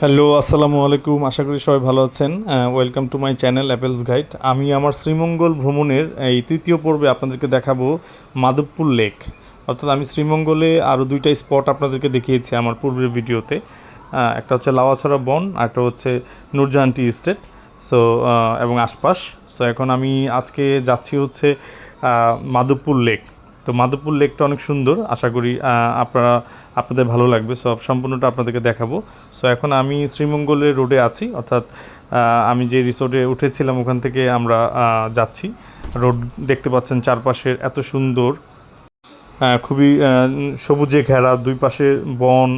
Hello, আসসালামু আলাইকুম। আশা করি সবাই ভালো আছেন। Welcome to my channel apples guide আমি আমার শ্রীমঙ্গল ভ্রমণের এই তৃতীয় পর্বে আপনাদেরকে দেখাবো মাধবপুর লেক। অর্থাৎ আমি শ্রীমঙ্গলে আরও দুইটা স্পট আপনাদেরকে দেখিয়েছি আমার পূর্বের ভিডিওতে। একটা হচ্ছে লাওয়াছড়া বন, আর একটা হচ্ছে নূরজাহান টি এস্টেট সো এবং আশপাশ। সো এখন আমি আজকে যাচ্ছি হচ্ছে মাধবপুর লেক। তো মাধবপুর লেকটা অনেক সুন্দর, আশা করি আপনারা, আপনাদের ভালো লাগবে। সো, সম্পূর্ণটা আপনাদেরকে দেখাবো। সো, এখন আমি শ্রীমঙ্গলের রোডে আছি, অর্থাৎ আমি যে রিসোর্টে উঠেছিলাম ওখান থেকে আমরা যাচ্ছি। রোড দেখতে পাচ্ছেন চারপাশের এত সুন্দর খুবই সবুজে ঘেরা, দুই পাশে বন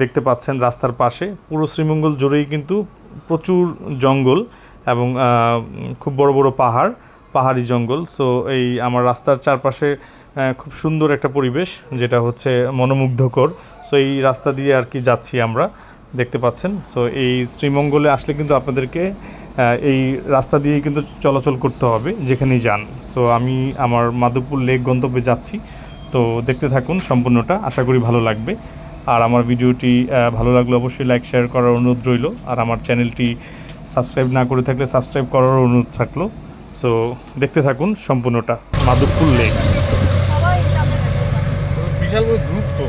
দেখতে পাচ্ছেন রাস্তার পাশে। পুরো শ্রীমঙ্গল জুড়েই কিন্তু প্রচুর জঙ্গল এবং খুব বড় বড় পাহাড়। পাহাড়ি জঙ্গল। সো এই আমার রাস্তার চারপাশে খুব সুন্দর একটা পরিবেশ, যেটা হচ্ছে মনোমুগ্ধকর। সো এই রাস্তা দিয়ে আর কি যাচ্ছি আমরা, দেখতে পাচ্ছেন। সো এই শ্রীমঙ্গলে আসলে কিন্তু আপনাদেরকে এই রাস্তা দিয়ে কিন্তু চলাচল করতে হবে, যেখানেই যান। সো আমি আমার মাধবপুর লেক গন্তব্যে যাচ্ছি। তো, দেখতে থাকুন সম্পূর্ণটা, আশা করি ভালো লাগবে। আর আমার ভিডিওটি ভালো লাগলে অবশ্যই লাইক, শেয়ার করার অনুরোধ রইল। আর আমার চ্যানেলটি সাবস্ক্রাইব না করে থাকলে সাবস্ক্রাইব করার অনুরোধ থাকল। সো দেখতে থাকুন সম্পূর্ণটা মাধবপুর লেক। বিশাল বড় গ্রুপ তো।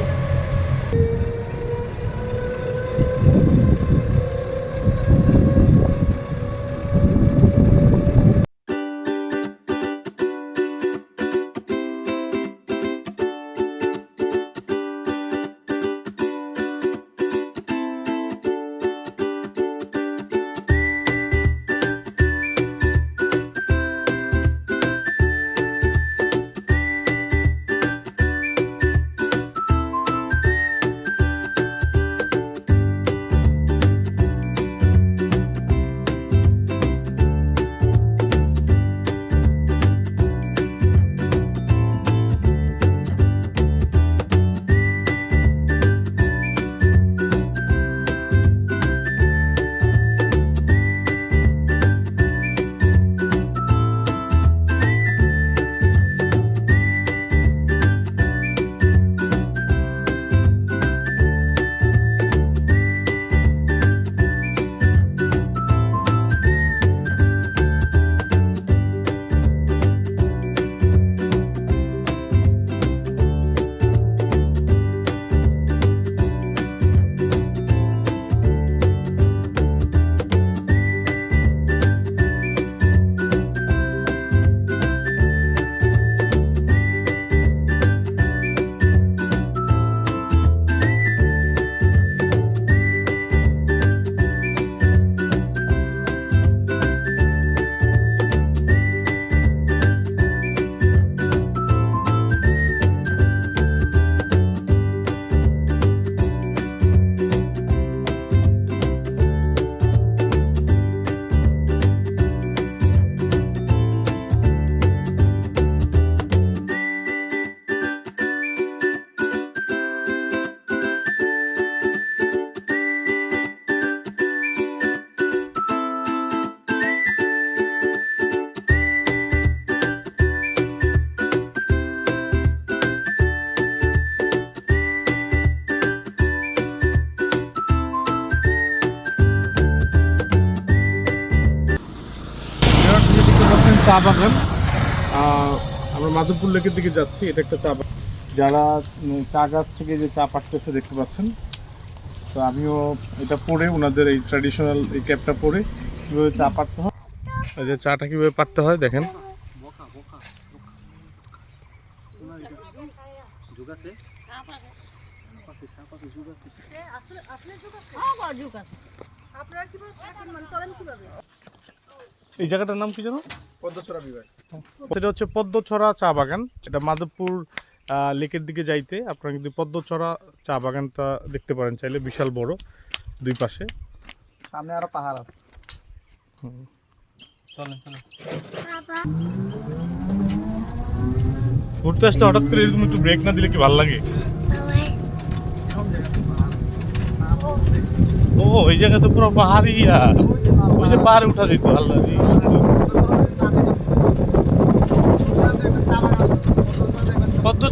চা বাগান আমরা মাধবপুর লেকের দিকে যাচ্ছি, এটা একটা চা বাগান যারা চা গাছ থেকে যে চা পাকতেছে দেখতে পাচ্ছেন। তো আমিও এটা পরে ওনাদের এই ট্র্যাডিশনাল এই ক্যাপটা পরে কীভাবে চা পাকতে হয়। যে চাটা কীভাবে পাকতে হয়, দেখেন। এই জায়গাটার নাম কি জানো পদ্মচরা বিভাগ। সেটা হচ্ছে পদ্মছড়া চা বাগান। এটা মাধবপুর লেকের দিকে যাইতে আপনারা কিন্তু পদ্মছড়া চা বাগানটা দেখতে পারেন চাইলে বিশাল বড় দুই পাশে। সামনে আরও পাহাড় আছে। ঘুরতে আসলে হঠাৎ করে এরকম একটু ব্রেক না দিলে কি ভালো লাগে? ও ওই জায়গা তো পুরো পাহাড়ি আর। ওই যে পাহাড়ে উঠা যেত আল্লাহ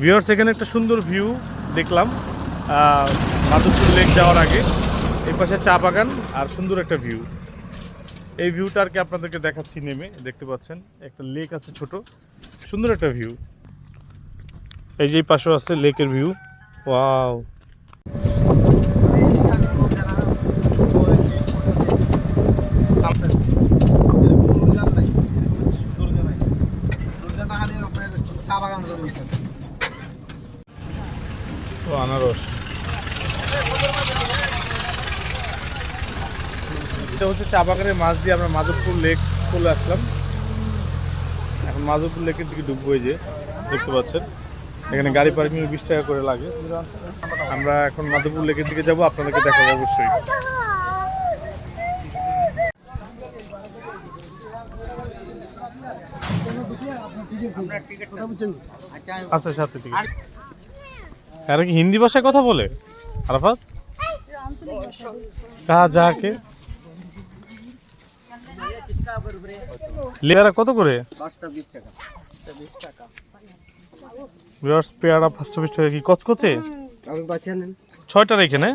ভিউয়ার্স এখানে একটা সুন্দর ভিউ দেখলাম। মাধবপুর লেক যাওয়ার আগে। এই পাশে চা বাগান আর সুন্দর একটা ভিউ এই ভিউটা আর কি আপনাদেরকে দেখাচ্ছি নেমে, দেখতে পাচ্ছেন। একটা লেক আছে ছোট। সুন্দর একটা ভিউ এই যে পাশেও আছে লেকের ভিউ ওয়াও ও আনারস। এটা হচ্ছে চা বাগানের মাছ দিয়ে আমরা মাধবপুর লেক চলে আসলাম। এখন মাধবপুর লেকের দিকে ডুববো এই যে দেখতে পাচ্ছেন। এখানে গাড়ি পার্কিং বিশ টাকা করে লাগে। আমরা এখন মাধবপুর লেকের দিকে যাব আপনাদেরকে দেখাবো অবশ্যই। আচ্ছা সাথে ঠিক আছে এরা কি হিন্দি ভাষায় কথা বলে? আরাফাত? কাহা যাকে লেয়ারা কত করে? ভিউয়ার্স পেয়ারা বিশ টাকা কি কচকচে? আপনি পাচ্ছেন ছয়টা রেখে না।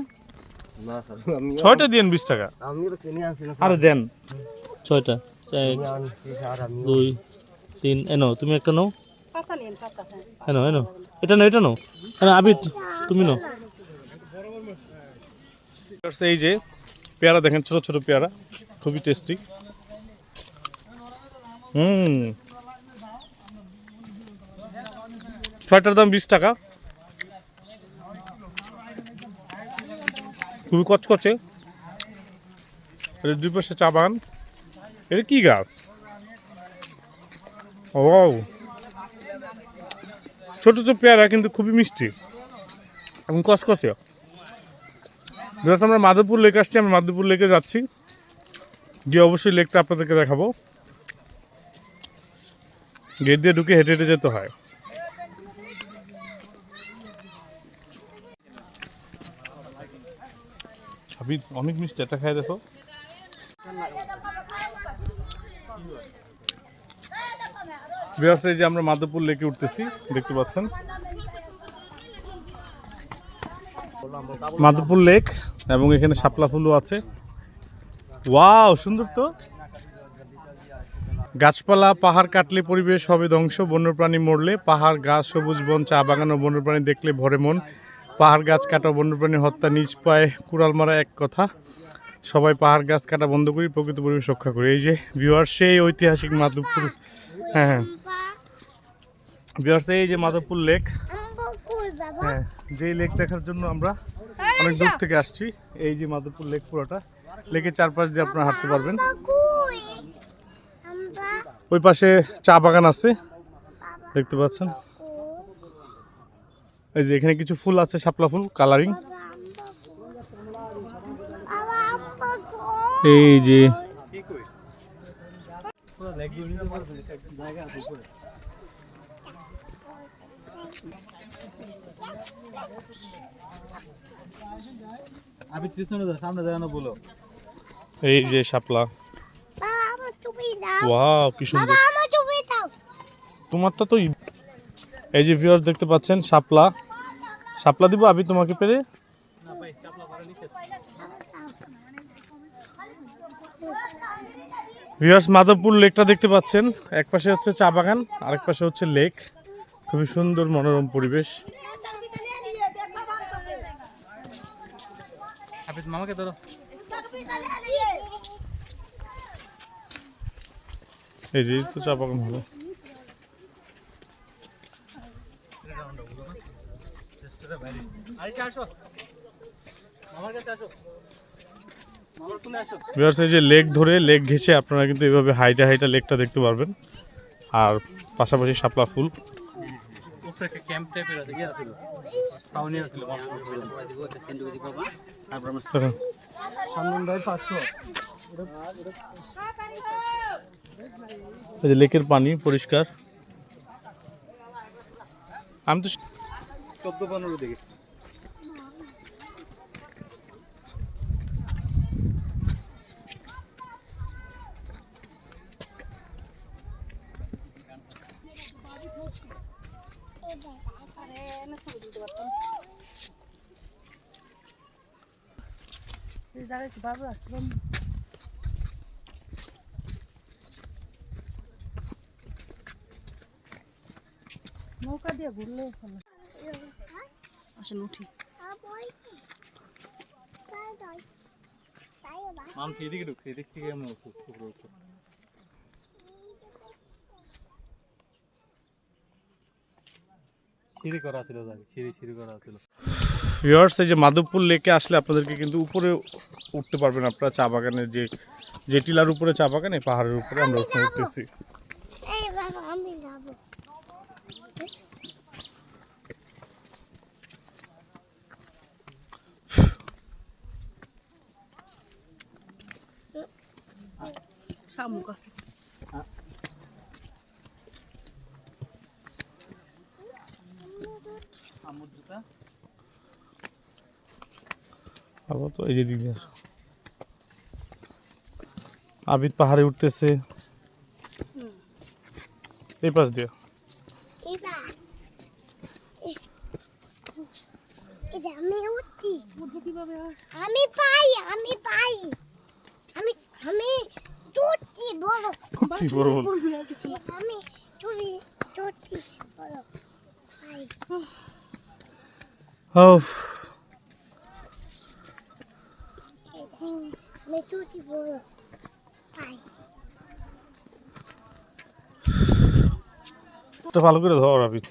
না স্যার আমি ছয়টা দিন বিশ টাকা। আমি তো কিনে আনছি না আরে দেন। ছয়টা। এক দুই তিন এনো তুমি একটা নাও। হ্যাঁ। এনো এটা নাও এটা নাও। হ্যাঁ আবি তুমি নাও। এই যে পেয়ারা দেখেন ছোট ছোট পেয়ারা। খুবই টেস্টি হুম। ছয়টার দাম বিশ টাকা। খুবই কচকচে। দুই পাশে চা বাগান এটা কি গাছ? ও ছোট ছোট পেয়ারা কিন্তু খুবই মিষ্টি এবং কচকচে। বিকজ আমরা মাধবপুর লেক আসছি আমরা মাধবপুর লেকে যাচ্ছি। গিয়ে অবশ্যই লেকটা আপনাদেরকে দেখাবো। গেট দিয়ে ঢুকে হেঁটে হেঁটে যেতে হয়। অনেক মিষ্টি এটা খাই দেখো। বিহার যে আমরা মাধবপুর লেকে উঠতেছি, দেখতে পাচ্ছেন। মাধবপুর লেক এবং এখানে শাপলা ফুলও আছে। ওয়াও, সুন্দর তো। গাছপালা, পাহাড় কাটলে পরিবেশ হবে ধ্বংস, বন্যপ্রাণী মরলে পাহাড়, গাছ, সবুজ বন, চা বাগান ও বন্যপ্রাণী দেখলে ভরে মন। পাহাড় গাছ কাটা, বন্যপ্রাণী হত্যা নিজ পায়ে কুড়াল মারা এক কথা। সবাই পাহাড় গাছ কাটা বন্ধ করি, প্রকৃত পরিবেশ রক্ষা করি। এই যে ভিউয়ার সেই ঐতিহাসিক মাধবপুর হ্যাঁ হ্যাঁ। ভিউয়ার এই যে মাধবপুর লেক হ্যাঁ যেই লেক দেখার জন্য আমরা অনেক দূর থেকে আসছি, এই যে মাধবপুর লেক পুরোটা। লেকের চারপাশ দিয়ে আপনারা হাঁটতে পারবেন। ওই পাশে চা বাগান আছে, দেখতে পাচ্ছেন? এই যে এখানে কিছু ফুল আছে, শাপলা ফুল কালারিং এই যে যান সামনে বলো। এই যে শাপলা। বাবা আমার টুপি দাও। ওয়াও কি সুন্দর। তোমারটা তো এই যে ভিউয়ার্স দেখতে পাচ্ছেন শাপলা। শাপলা দিব আমি তোমাকে পেরে। ভিউয়ার্স মাধবপুর লেকটা দেখতে পাচ্ছেন। এক পাশে হচ্ছে চা বাগান আরেক পাশে হচ্ছে লেক। খুবই সুন্দর মনোরম পরিবেশ। মামাকে ধরো। এই যে তো চা বাগান হলো। ভিউয়ার্স এই যে লেক ধরে লেক ঘেঁষে আপনারা কিন্তু এইভাবে হাইটা হাইটা লেকটা দেখতে পারবেন। আর পাশাপাশি শাপলা ফুল। লেকের পানি পরিষ্কার। আমি তো চোদ্দ পনেরো দিকে এই জায়গায় কি বারবার আসতে পারব? নৌকা দিয়ে ঘুরলে আসেন উঠি। মাম এদিকে ঢুকছে এদিক থেকে আমরা উঠবো, উপরে উঠবো। সিঁড়ি করা ছিল সিঁড়ি সিঁড়ি করা ছিল। ভিউয়ার্স এই যে মাধবপুর লেকে আসলে আপনাদেরকে কিন্তু উপরে উঠতে পারবেন আপনারা চা বাগানের যে যে টিলার উপরে চা বাগান এই পাহাড়ের উপরে আমরা ওখানে উঠতেছি। এই বাবা আমি যাব। শামুক আছে। আমার জুতা আবার তো এই যে দিকে আসো। আবিদ পাহাড়ে উঠতেছে। এই পাশ দিয়ে এবার এটা আমি উঠছি উঠবো কীভাবে আর আমি পাই আমি পাই। আমি আমি তুলছি বলো। কি বলব পড়বি আর কিছু না আমি তুমি তুলছি বলো। পাই উফ, এটা আমি তুলছি বলো পাই এটা ভালো করে ধর আবিদ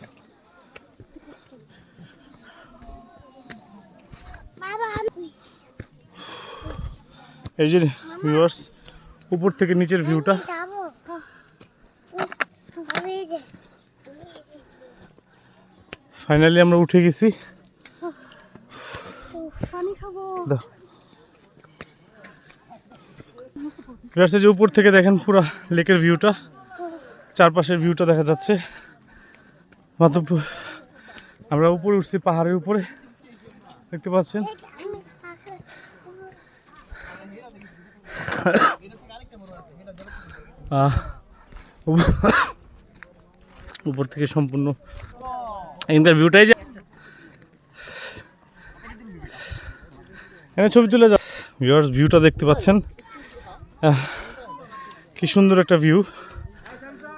এই যে ভিউয়ার্স উপর থেকে নিচের ভিউটা ফাইনালি আমরা উঠে গেছি পানি খাব দাও। এই যে উপর থেকে দেখেন পুরো লেকের ভিউটা, চারপাশের ভিউটা দেখা যাচ্ছে। আমরা উপরে উঠছি পাহাড়ের উপরে, দেখতে পাচ্ছেন? উপর থেকে সম্পূর্ণ এখানকার ভিউটাই যে এখানে ছবি তুলে যা ভিউটা দেখতে পাচ্ছেন। কি সুন্দর একটা ভিউ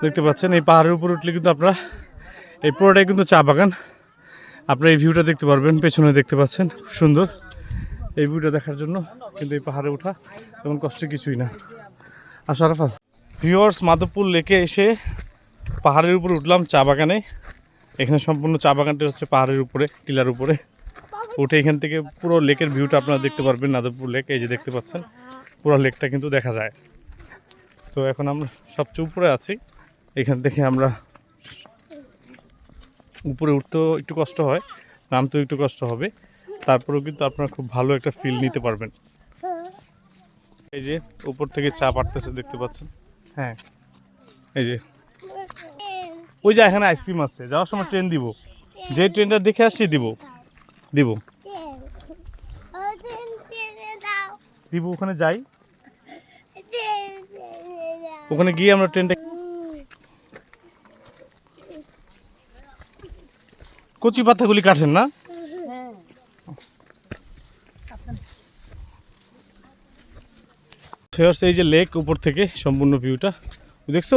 দেখতে পাচ্ছেন। এই পাহাড়ের উপর উঠলে কিন্তু আপনারা, এই পুরোটাই কিন্তু চা বাগান। আপনারা এই ভিউটা দেখতে পারবেন, পেছনে দেখতে পাচ্ছেন সুন্দর। এই ভিউটা দেখার জন্য কিন্তু এই পাহাড়ে ওঠা তেমন কষ্ট কিছুই না। আশরাফাত ভিউয়ার্স মাধবপুর লেকে এসে পাহাড়ের উপরে উঠলাম চা বাগানে। এখানে সম্পূর্ণ চা বাগানটি হচ্ছে পাহাড়ের উপরে, টিলার উপরে। উঠে এখান থেকে পুরো লেকের ভিউটা আপনারা দেখতে পারবেন, মাধবপুর লেক, এই যে দেখতে পাচ্ছেন। পুরো লেকটা কিন্তু দেখা যায়। তো এখন আমরা সবচেয়ে উপরে আছি। এখান থেকে আমরা উপরে উঠতেও একটু কষ্ট হয় নামতেও একটু কষ্ট হবে। তারপরেও কিন্তু আপনারা খুব ভালো একটা ফিল নিতে পারবেন। এই যে উপর থেকে চা পাড়তেছে দেখতে পাচ্ছেন? হ্যাঁ। এই যে। ওই যে এখানে আইসক্রিম আছে। যাওয়ার সময় ট্রেন দিব। যে ট্রেনটা দেখে আসছি দিব। দিব। দিব ওখানে যাই। ওখানে গিয়ে আমরা ট্রেনটা কচি পাতাগুলি কাটেন না? ফেয়ার্স এই যে লেক উপর থেকে সম্পূর্ণ ভিউটা দেখছ?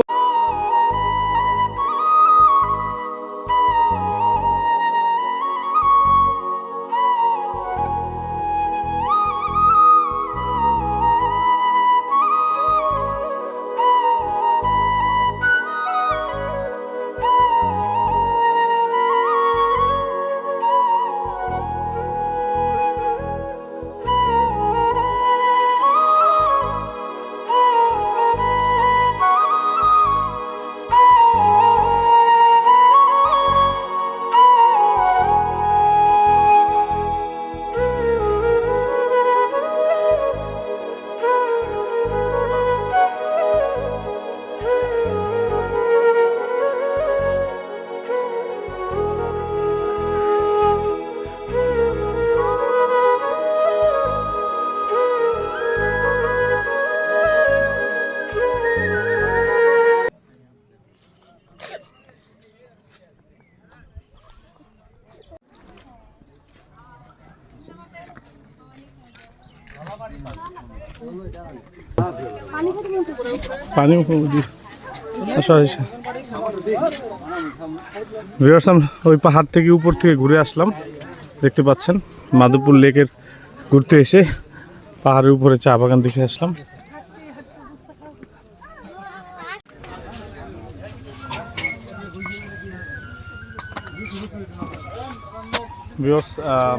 পানি সরি ওই পাহাড় থেকে উপর থেকে ঘুরে আসলাম। দেখতে পাচ্ছেন, মাধবপুর লেকের ঘুরতে এসে পাহাড়ের উপরে চা বাগান দেখে আসলাম।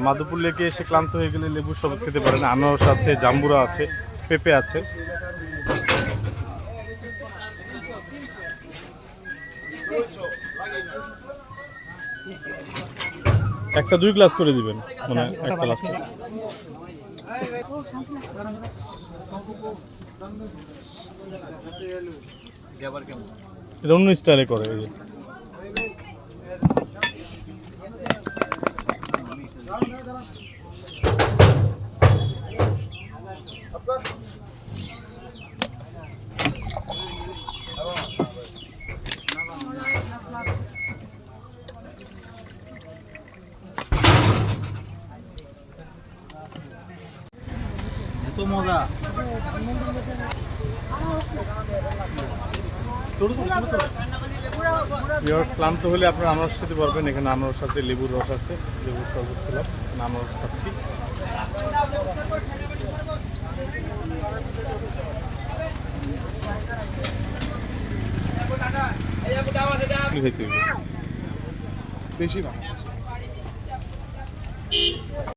মাধবপুর লেকে এসে ক্লান্ত হয়ে গেলে লেবুর শরবত খেতে পারেন। আনারস আছে, জাম্বুরা আছে, পেঁপে আছে। একটা দুই গ্লাস করে দিবেন মানে একটা লাস্ট এটা অন্য স্টাইলে করে এই যে। মজা। ক্লান্ত হলে আপনারা আনারস খেতে পারবেন। এখানে আনারস আছে লেবুর রস আছে। লেবুর শরবত খেলাম আনারস খাচ্ছি? বেশি ভালো।